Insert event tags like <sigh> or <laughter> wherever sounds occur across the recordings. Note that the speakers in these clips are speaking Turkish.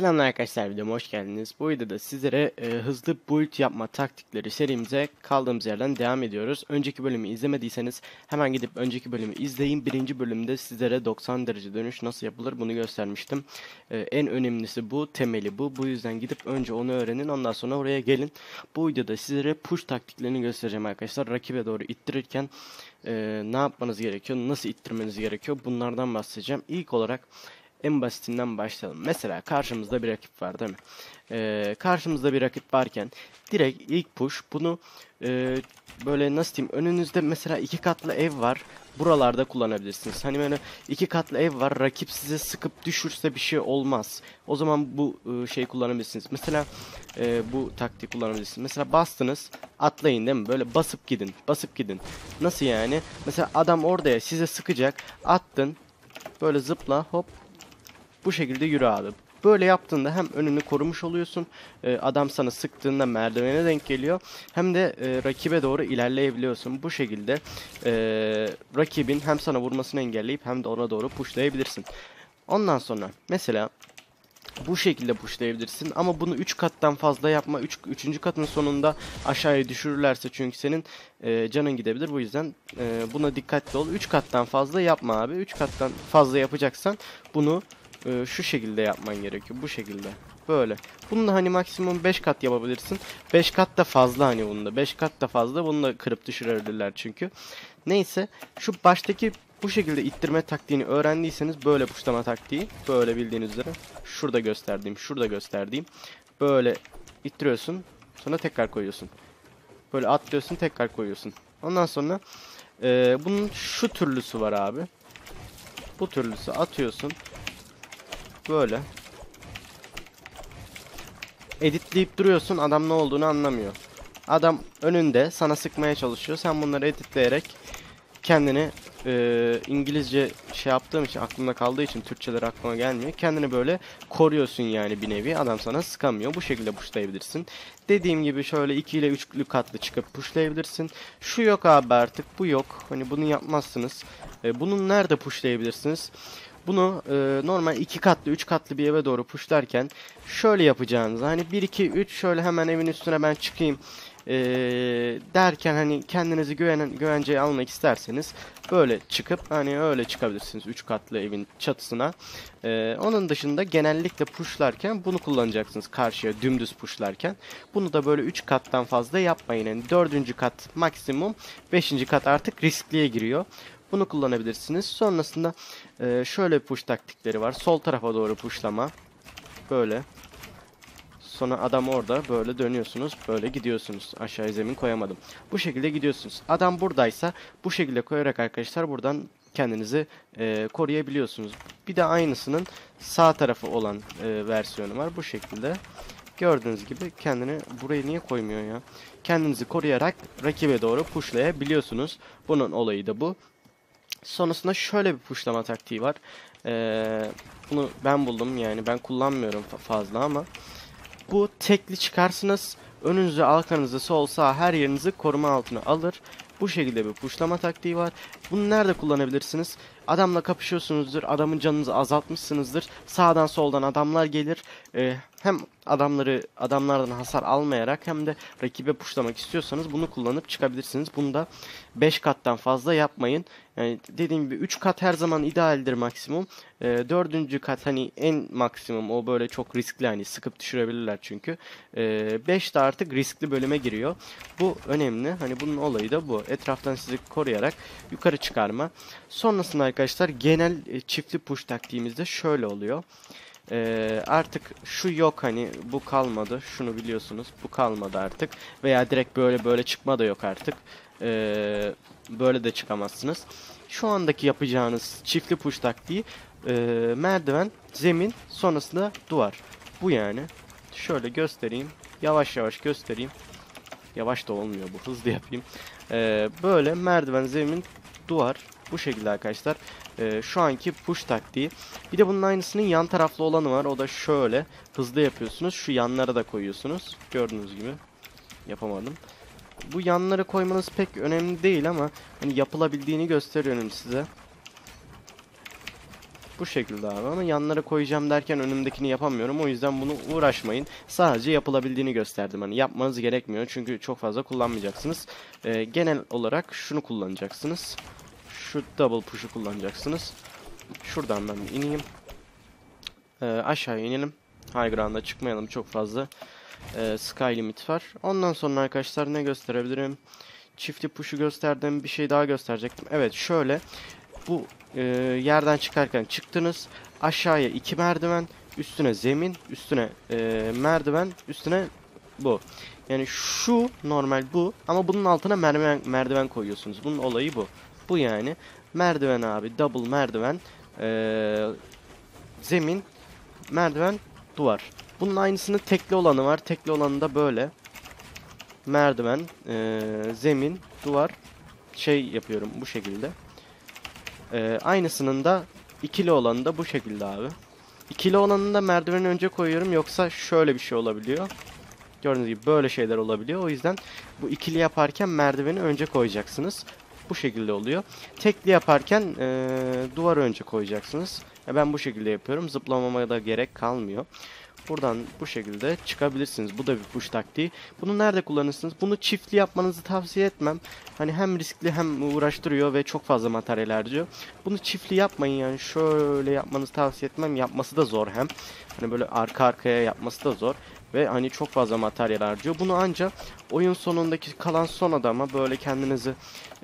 Selamlar arkadaşlar videoma hoş geldiniz. Bu videoda sizlere e, hızlı build yapma taktikleri serimize kaldığımız yerden devam ediyoruz. Önceki bölümü izlemediyseniz hemen gidip önceki bölümü izleyin. Birinci bölümde sizlere 90 derece dönüş nasıl yapılır bunu göstermiştim. E, en önemlisi bu, temeli bu. Bu yüzden gidip önce onu öğrenin ondan sonra oraya gelin. Bu videoda sizlere push taktiklerini göstereceğim arkadaşlar. Rakibe doğru ittirirken e, ne yapmanız gerekiyor, nasıl ittirmeniz gerekiyor bunlardan bahsedeceğim. İlk olarak en basitinden başlayalım. Mesela karşımızda bir rakip var değil mi? Ee, karşımızda bir rakip varken direkt ilk push bunu e, böyle nasıl diyeyim önünüzde mesela iki katlı ev var. Buralarda kullanabilirsiniz. Hani böyle iki katlı ev var. Rakip size sıkıp düşürse bir şey olmaz. O zaman bu e, şey kullanabilirsiniz. Mesela e, bu taktiği kullanabilirsiniz. Mesela bastınız atlayın değil mi? Böyle basıp gidin. Basıp gidin. Nasıl yani? Mesela adam orada size sıkacak. Attın. Böyle zıpla hop bu şekilde yürü abi. Böyle yaptığında hem önünü korumuş oluyorsun. E, adam sana sıktığında merdivene denk geliyor. Hem de e, rakibe doğru ilerleyebiliyorsun. Bu şekilde e, rakibin hem sana vurmasını engelleyip hem de ona doğru pushlayabilirsin. Ondan sonra mesela bu şekilde pushlayabilirsin ama bunu 3 kattan fazla yapma. 3. Üç, 3. katın sonunda aşağıya düşürürlerse çünkü senin e, canın gidebilir. Bu yüzden e, buna dikkatli ol. 3 kattan fazla yapma abi. 3 kattan fazla yapacaksan bunu e, şu şekilde yapman gerekiyor. Bu şekilde. Böyle. Bunu da hani maksimum 5 kat yapabilirsin. 5 kat da fazla hani bunda. 5 kat da fazla. Bunu da kırıp düşürebilirler çünkü. Neyse. Şu baştaki bu şekilde ittirme taktiğini öğrendiyseniz böyle puşlama taktiği. Böyle bildiğiniz üzere. Şurada gösterdiğim, şurada gösterdiğim. Böyle ittiriyorsun. Sonra tekrar koyuyorsun. Böyle atlıyorsun tekrar koyuyorsun. Ondan sonra e, bunun şu türlüsü var abi. Bu türlüsü atıyorsun. Böyle. Editleyip duruyorsun adam ne olduğunu anlamıyor. Adam önünde sana sıkmaya çalışıyor. Sen bunları editleyerek kendini e, İngilizce şey yaptığım için aklımda kaldığı için Türkçeler aklıma gelmiyor. Kendini böyle koruyorsun yani bir nevi. Adam sana sıkamıyor. Bu şekilde pushlayabilirsin. Dediğim gibi şöyle 2 ile 3'lü katlı çıkıp pushlayabilirsin. Şu yok abi artık bu yok. Hani bunu yapmazsınız. E, bunun nerede pushlayabilirsiniz? Bunu e, normal iki katlı, üç katlı bir eve doğru pushlarken şöyle yapacağınız. Hani 1 2 3 şöyle hemen evin üstüne ben çıkayım e, derken hani kendinizi güven güvenceye almak isterseniz böyle çıkıp hani öyle çıkabilirsiniz 3 katlı evin çatısına. E, onun dışında genellikle pushlarken bunu kullanacaksınız karşıya dümdüz pushlarken. Bunu da böyle 3 kattan fazla yapmayın. Yani 4. kat maksimum 5. kat artık riskliye giriyor. Bunu kullanabilirsiniz. Sonrasında e, şöyle push taktikleri var. Sol tarafa doğru pushlama. Böyle. Sonra adam orada böyle dönüyorsunuz. Böyle gidiyorsunuz. Aşağıya zemin koyamadım. Bu şekilde gidiyorsunuz. Adam buradaysa bu şekilde koyarak arkadaşlar buradan kendinizi e, koruyabiliyorsunuz. Bir de aynısının sağ tarafı olan e, versiyonu var. Bu şekilde. Gördüğünüz gibi kendini buraya niye koymuyor ya? Kendinizi koruyarak rakibe doğru pushlayabiliyorsunuz. Bunun olayı da bu. Sonrasında şöyle bir pushlama taktiği var. Ee, bunu ben buldum yani ben kullanmıyorum fazla ama bu tekli çıkarsınız önünüzü arkanızı sol sağ her yerinizi koruma altına alır. Bu şekilde bir pushlama taktiği var. Bunu nerede kullanabilirsiniz? Adamla kapışıyorsunuzdur. Adamın canınızı azaltmışsınızdır. Sağdan soldan adamlar gelir. Ee, hem adamları adamlardan hasar almayarak hem de rakibe puşlamak istiyorsanız bunu kullanıp çıkabilirsiniz. Bunu da 5 kattan fazla yapmayın. Yani dediğim gibi 3 kat her zaman idealdir maksimum. E, ee, 4. kat hani en maksimum o böyle çok riskli hani sıkıp düşürebilirler çünkü. 5 e, de artık riskli bölüme giriyor. Bu önemli. Hani bunun olayı da bu. Etraftan sizi koruyarak yukarı çıkarma. Sonrasında arkadaşlar genel e, çiftli push taktiğimizde şöyle oluyor. Ee, artık şu yok hani bu kalmadı şunu biliyorsunuz bu kalmadı artık. Veya direkt böyle böyle çıkma da yok artık. Ee, böyle de çıkamazsınız. Şu andaki yapacağınız çiftli push taktiği e, merdiven zemin sonrasında duvar. Bu yani. Şöyle göstereyim yavaş yavaş göstereyim. Yavaş da olmuyor bu hızlı yapayım. Ee, böyle merdiven zemin duvar. Bu şekilde arkadaşlar e, şu anki push taktiği. Bir de bunun aynısının yan taraflı olanı var. O da şöyle hızlı yapıyorsunuz. Şu yanlara da koyuyorsunuz. Gördüğünüz gibi. Yapamadım. Bu yanları koymanız pek önemli değil ama hani yapılabildiğini gösteriyorum size. Bu şekilde abi ama yanlara koyacağım derken önümdekini yapamıyorum. O yüzden bunu uğraşmayın. Sadece yapılabildiğini gösterdim. Hani yapmanız gerekmiyor çünkü çok fazla kullanmayacaksınız. Ee, genel olarak şunu kullanacaksınız. Şu double push'u kullanacaksınız. Şuradan ben bir ineyim. Ee, aşağıya inelim. High ground'a çıkmayalım çok fazla. Ee, sky limit var. Ondan sonra arkadaşlar ne gösterebilirim? Çiftli push'u gösterdim. Bir şey daha gösterecektim. Evet şöyle. Bu e, yerden çıkarken çıktınız. Aşağıya iki merdiven. Üstüne zemin. Üstüne e, merdiven. Üstüne bu. Yani şu normal bu. Ama bunun altına merdiven, merdiven koyuyorsunuz. Bunun olayı bu. Bu yani. Merdiven abi. Double merdiven. E, zemin. Merdiven. Duvar. Bunun aynısının tekli olanı var. Tekli olanı da böyle. Merdiven, e, zemin, duvar şey yapıyorum bu şekilde. E, aynısının da ikili olanı da bu şekilde abi. İkili olanını da merdiveni önce koyuyorum yoksa şöyle bir şey olabiliyor. Gördüğünüz gibi böyle şeyler olabiliyor. O yüzden bu ikili yaparken merdiveni önce koyacaksınız. Bu şekilde oluyor. Tekli yaparken e, duvarı önce koyacaksınız. E, ben bu şekilde yapıyorum. Zıplamama da gerek kalmıyor. Buradan bu şekilde çıkabilirsiniz. Bu da bir push taktiği. Bunu nerede kullanırsınız? Bunu çiftli yapmanızı tavsiye etmem. Hani hem riskli hem uğraştırıyor ve çok fazla materyal harcıyor. Bunu çiftli yapmayın yani şöyle yapmanızı tavsiye etmem. Yapması da zor hem. Hani böyle arka arkaya yapması da zor. Ve hani çok fazla materyal harcıyor. Bunu ancak oyun sonundaki kalan son adama böyle kendinizi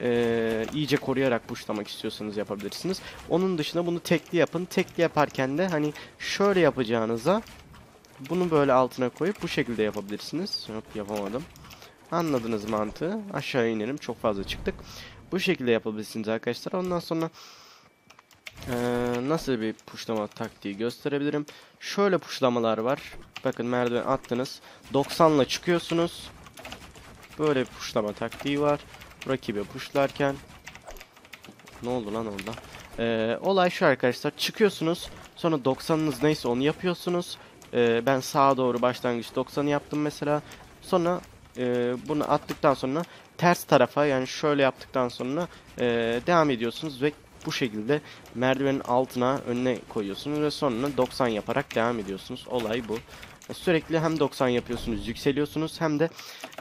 e, iyice koruyarak pushlamak istiyorsanız yapabilirsiniz. Onun dışında bunu tekli yapın. Tekli yaparken de hani şöyle yapacağınıza bunu böyle altına koyup bu şekilde yapabilirsiniz. Yok yapamadım. Anladınız mantığı. Aşağı inelim. Çok fazla çıktık. Bu şekilde yapabilirsiniz arkadaşlar. Ondan sonra ee, nasıl bir puşlama taktiği gösterebilirim. Şöyle puşlamalar var. Bakın merdiven attınız. 90 ile çıkıyorsunuz. Böyle bir puşlama taktiği var. Rakibe puşlarken. Ne oldu lan orada? Ee, olay şu arkadaşlar. Çıkıyorsunuz. Sonra 90'ınız neyse onu yapıyorsunuz. Ee, ben sağa doğru başlangıç 90'ı yaptım mesela. Sonra e, bunu attıktan sonra ters tarafa yani şöyle yaptıktan sonra e, devam ediyorsunuz ve bu şekilde merdivenin altına önüne koyuyorsunuz ve sonra 90 yaparak devam ediyorsunuz. Olay bu. Sürekli hem 90 yapıyorsunuz, yükseliyorsunuz hem de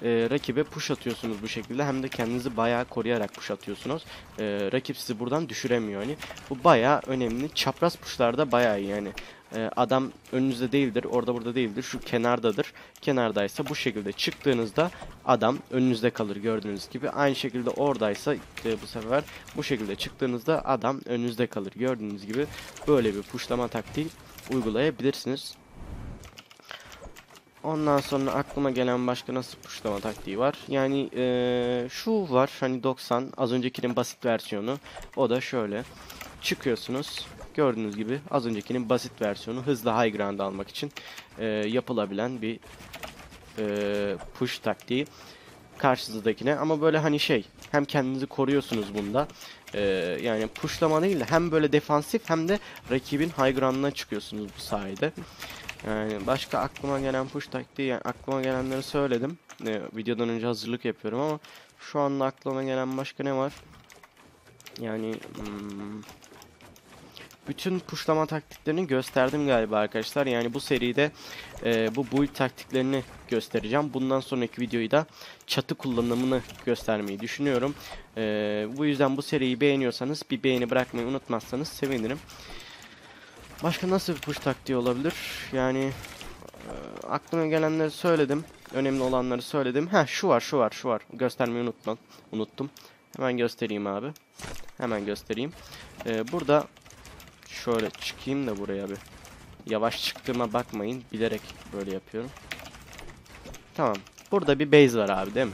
e, rakibe push atıyorsunuz bu şekilde hem de kendinizi bayağı koruyarak push atıyorsunuz. E, rakip sizi buradan düşüremiyor hani. Bu bayağı önemli. Çapraz pushlarda bayağı iyi yani. E, adam önünüzde değildir, orada burada değildir, şu kenardadır. Kenardaysa bu şekilde çıktığınızda adam önünüzde kalır gördüğünüz gibi. Aynı şekilde oradaysa e, bu sefer bu şekilde çıktığınızda adam önünüzde kalır gördüğünüz gibi. Böyle bir pushlama taktiği uygulayabilirsiniz. Ondan sonra aklıma gelen başka nasıl pushlama taktiği var. Yani ee, şu var hani 90 az öncekinin basit versiyonu. O da şöyle. Çıkıyorsunuz. Gördüğünüz gibi az öncekinin basit versiyonu hızlı high ground almak için e, yapılabilen bir e, push taktiği karşınızdakine ama böyle hani şey hem kendinizi koruyorsunuz bunda ee, yani pushlama değil de hem böyle defansif hem de rakibin high ground'ına çıkıyorsunuz bu sayede. Yani başka aklıma gelen push taktiği yani aklıma gelenleri söyledim. Ee, videodan önce hazırlık yapıyorum ama şu anda aklıma gelen başka ne var? Yani hmm, bütün pushlama taktiklerini gösterdim galiba arkadaşlar. Yani bu seride e, bu build taktiklerini göstereceğim. Bundan sonraki videoyu da çatı kullanımını göstermeyi düşünüyorum. E, bu yüzden bu seriyi beğeniyorsanız bir beğeni bırakmayı unutmazsanız sevinirim. Başka nasıl bir push taktiği olabilir? Yani e, aklıma gelenleri söyledim. Önemli olanları söyledim. Ha şu var şu var şu var. Göstermeyi unutma, unuttum. Hemen göstereyim abi. Hemen göstereyim. Ee, burada şöyle çıkayım da buraya bir. Yavaş çıktığıma bakmayın. Bilerek böyle yapıyorum. Tamam. Burada bir base var abi değil mi?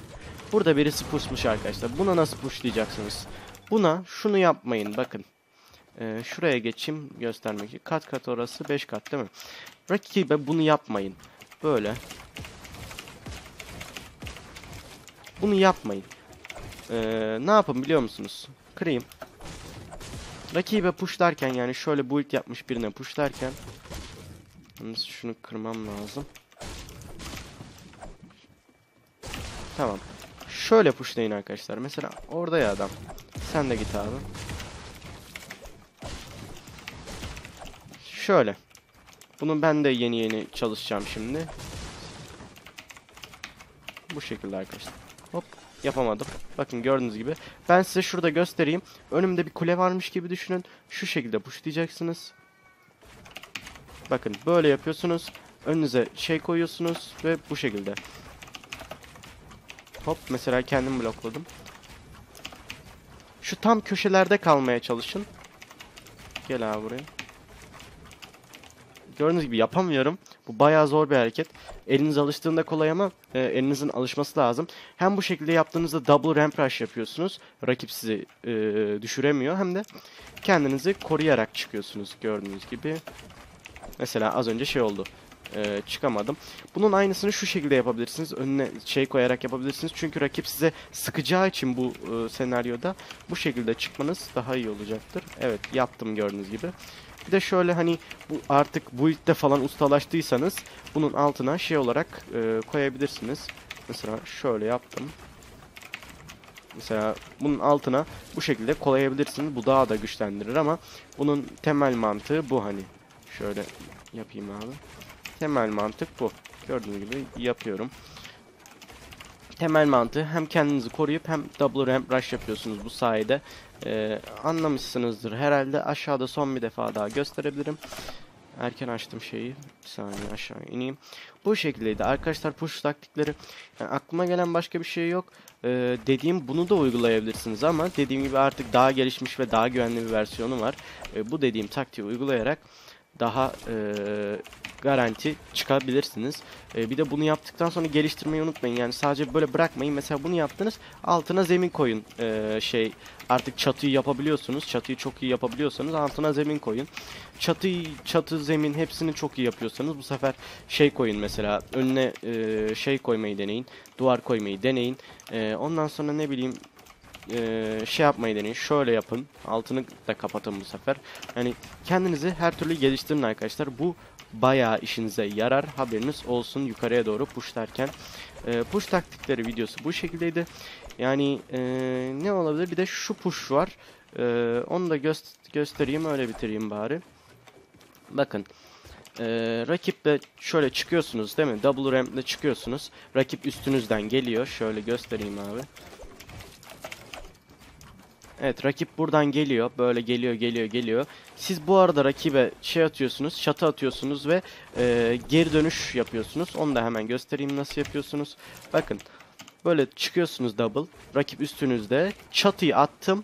Burada birisi pushmuş arkadaşlar. Buna nasıl pushlayacaksınız? Buna şunu yapmayın bakın. Ee, şuraya geçeyim göstermek için. Kat kat orası 5 kat değil mi? Rakibe bunu yapmayın. Böyle. Bunu yapmayın. Ee, ne yapın biliyor musunuz? Kırayım. Rakibe pushlarken yani şöyle build yapmış birine pushlarken Yalnız şunu kırmam lazım. Tamam. Şöyle pushlayın arkadaşlar. Mesela orada ya adam. Sen de git abi. Şöyle. Bunu ben de yeni yeni çalışacağım şimdi. Bu şekilde arkadaşlar. Hop yapamadım. Bakın gördüğünüz gibi. Ben size şurada göstereyim. Önümde bir kule varmış gibi düşünün. Şu şekilde pushlayacaksınız. Bakın böyle yapıyorsunuz. Önünüze şey koyuyorsunuz ve bu şekilde. Hop mesela kendim blokladım. Şu tam köşelerde kalmaya çalışın. Gel abi buraya. Gördüğünüz gibi yapamıyorum. Bu bayağı zor bir hareket. Eliniz alıştığında kolay ama e, elinizin alışması lazım. Hem bu şekilde yaptığınızda double ramp rush yapıyorsunuz. Rakip sizi e, düşüremiyor. Hem de kendinizi koruyarak çıkıyorsunuz gördüğünüz gibi. Mesela az önce şey oldu. E, çıkamadım. Bunun aynısını şu şekilde yapabilirsiniz. Önüne şey koyarak yapabilirsiniz. Çünkü rakip size sıkacağı için bu e, senaryoda bu şekilde çıkmanız daha iyi olacaktır. Evet yaptım gördüğünüz gibi. Bir de şöyle hani bu artık bu ilkte falan ustalaştıysanız bunun altına şey olarak e, koyabilirsiniz. Mesela şöyle yaptım. Mesela bunun altına bu şekilde koyabilirsiniz. Bu daha da güçlendirir ama bunun temel mantığı bu hani. Şöyle yapayım abi. Temel mantık bu. Gördüğünüz gibi yapıyorum. Temel mantığı hem kendinizi koruyup hem double ramp rush yapıyorsunuz bu sayede. Ee, anlamışsınızdır herhalde. Aşağıda son bir defa daha gösterebilirim. Erken açtım şeyi. Bir saniye aşağı ineyim. Bu şekildeydi. Arkadaşlar push taktikleri. Yani aklıma gelen başka bir şey yok. Ee, dediğim bunu da uygulayabilirsiniz ama dediğim gibi artık daha gelişmiş ve daha güvenli bir versiyonu var. Ee, bu dediğim taktiği uygulayarak daha e, garanti çıkabilirsiniz. E, bir de bunu yaptıktan sonra geliştirmeyi unutmayın. Yani sadece böyle bırakmayın. Mesela bunu yaptınız. Altına zemin koyun. E, şey artık çatıyı yapabiliyorsunuz. Çatıyı çok iyi yapabiliyorsanız altına zemin koyun. Çatıyı, çatı, zemin hepsini çok iyi yapıyorsanız bu sefer şey koyun mesela. Önüne e, şey koymayı deneyin. Duvar koymayı deneyin. E, ondan sonra ne bileyim e, şey yapmayı deneyin. Şöyle yapın. Altını da kapatın bu sefer. Yani kendinizi her türlü geliştirin arkadaşlar. Bu bayağı işinize yarar. Haberiniz olsun yukarıya doğru pushlarken. E, push taktikleri videosu bu şekildeydi. Yani e, ne olabilir? Bir de şu push var. E, onu da gö göstereyim öyle bitireyim bari. Bakın. Ee, rakiple şöyle çıkıyorsunuz değil mi? Double ramp'le çıkıyorsunuz. Rakip üstünüzden geliyor. Şöyle göstereyim abi. Evet rakip buradan geliyor. Böyle geliyor geliyor geliyor. Siz bu arada rakibe şey atıyorsunuz. Çatı atıyorsunuz ve e, geri dönüş yapıyorsunuz. Onu da hemen göstereyim nasıl yapıyorsunuz. Bakın. Böyle çıkıyorsunuz double. Rakip üstünüzde. Çatıyı attım.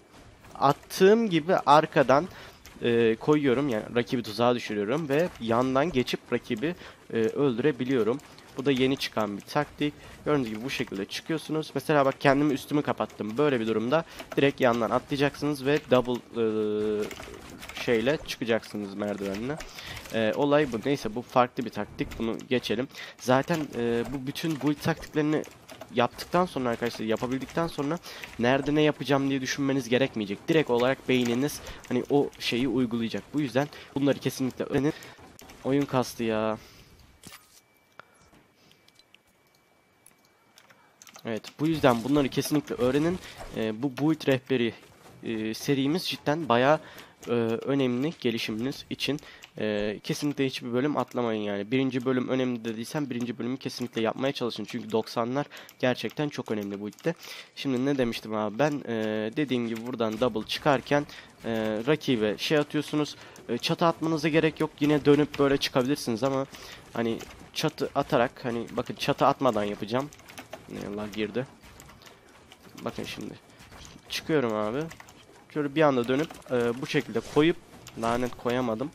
Attığım gibi arkadan e, koyuyorum. Yani rakibi tuzağa düşürüyorum. Ve yandan geçip rakibi e, öldürebiliyorum. Bu da yeni çıkan bir taktik. Gördüğünüz gibi bu şekilde çıkıyorsunuz. Mesela bak kendimi üstümü kapattım. Böyle bir durumda direkt yandan atlayacaksınız ve double e, şeyle çıkacaksınız merdivenle. E, olay bu. Neyse bu farklı bir taktik. Bunu geçelim. Zaten e, bu bütün build taktiklerini yaptıktan sonra arkadaşlar yapabildikten sonra nerede ne yapacağım diye düşünmeniz gerekmeyecek. Direkt olarak beyniniz hani o şeyi uygulayacak. Bu yüzden bunları kesinlikle öğrenin. Oyun kastı ya. Evet bu yüzden bunları kesinlikle öğrenin. E, bu build rehberi e, serimiz cidden bayağı e, önemli gelişiminiz için. E, kesinlikle hiçbir bölüm atlamayın yani. Birinci bölüm önemli dediysem birinci bölümü kesinlikle yapmaya çalışın. Çünkü 90'lar gerçekten çok önemli bu idde. Şimdi ne demiştim abi ben e, dediğim gibi buradan double çıkarken e, rakibe şey atıyorsunuz. E, çatı atmanıza gerek yok. Yine dönüp böyle çıkabilirsiniz ama hani çatı atarak hani bakın çatı atmadan yapacağım. Allah girdi. Bakın şimdi. Çıkıyorum abi. Şöyle bir anda dönüp e, bu şekilde koyup lanet koyamadım.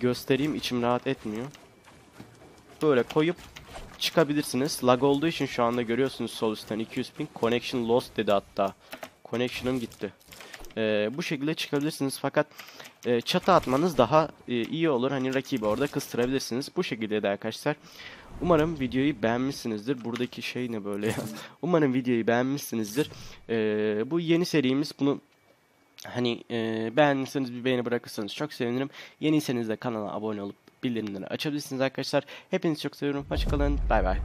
göstereyim içim rahat etmiyor. Böyle koyup çıkabilirsiniz. Lag olduğu için şu anda görüyorsunuz sol üstten 200 ping. Connection lost dedi hatta. Connection'ım gitti. E, bu şekilde çıkabilirsiniz fakat e, çatı atmanız daha e, iyi olur. Hani rakibi orada kıstırabilirsiniz. Bu şekilde de arkadaşlar. Umarım videoyu beğenmişsinizdir. Buradaki şey ne böyle ya. <laughs> Umarım videoyu beğenmişsinizdir. E, bu yeni serimiz bunu hani e, beğendiyseniz bir beğeni bırakırsanız çok sevinirim. Yeniyseniz de kanala abone olup bildirimleri açabilirsiniz arkadaşlar. Hepinizi çok seviyorum. Hoşçakalın. Bay bay.